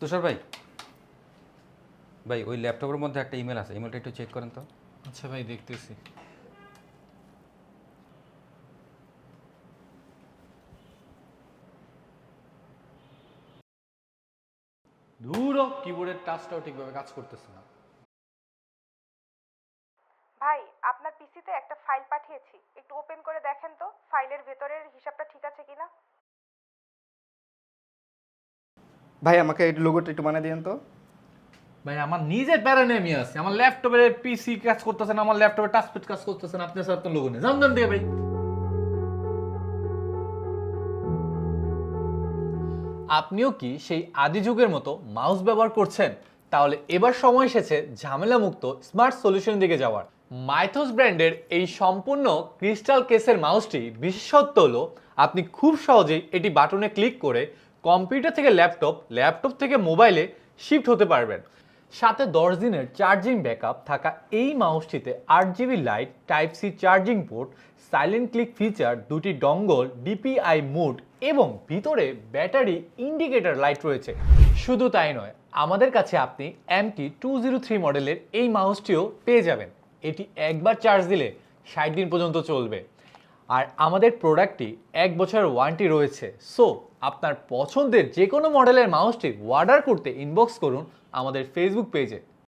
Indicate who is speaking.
Speaker 1: তুষার ভাই? ভাই ওই ল্যাপটপের মধ্যে একটা ইমেল আছে ইমেলটা একটু চেক করেন তো।
Speaker 2: আচ্ছা ভাই দেখতেছি। দূর কিবোর্ডের টাচটাও ঠিকভাবে কাজ করতেছে না।
Speaker 3: ভাই আপনার পিসিতে একটা ফাইল পাঠিয়েছি। একটু ওপেন করে দেখেন তো ফাইলের ভেতরের হিসাবটা ঠিক আছে কিনা?
Speaker 4: ভাই, আমাকে এই লোগোটা একটু বানিয়ে দিন তো।
Speaker 2: ভাই, আমার নিজের প্যারানেমি আছে। আমার ল্যাপটপের পিসি কাজ করতেছেন আমার ল্যাপটপের টাচপ্যাড কাজ করতেছেন আপনি স্যার তো লোগো নেই। জান দিয়ে ভাই? আপনিও কি সেই আদি যুগের মতো মাউস ব্যবহার করছেন? তাহলে এবার সময় এসেছে ঝামেলা মুক্ত স্মার্ট সলিউশন দিকে যাওয়ার। মাইথোস ব্র্যান্ডের এই সম্পূর্ণ ক্রিস্টাল কেসের মাউসটি বিশেষত্ব হলো, আপনি খুব সহজেই এটি বাটনে ক্লিক করে কম্পিউটার থেকে ল্যাপটপ ল্যাপটপ থেকে মোবাইলে শিফট হতে পারবেন। সাথে দশ দিনের চার্জিং ব্যাকআপ থাকা এই মাউসটিতে আট GB light, type C charging port, silent click feature, দুটি ডঙ্গল, ডিপিআই মোড এবং ভিতরে ব্যাটারি ইন্ডিকেটর লাইট রয়েছে। শুধু তাই নয়, আমাদের কাছে আপনি এমটি টু জিরো থ্রি মডেলের এই মাউসটিও পেয়ে যাবেন। এটি একবার চার্জ দিলে ষাট দিন পর্যন্ত চলবে। আর আমাদের প্রোডাক্টটি এক বছরের ওয়ারেন্টি রয়েছে। সো আপনার পছন্দের যে কোনো মডেলের মাউসটি অর্ডার করতে ইনবক্স করুন আমাদের ফেসবুক পেজে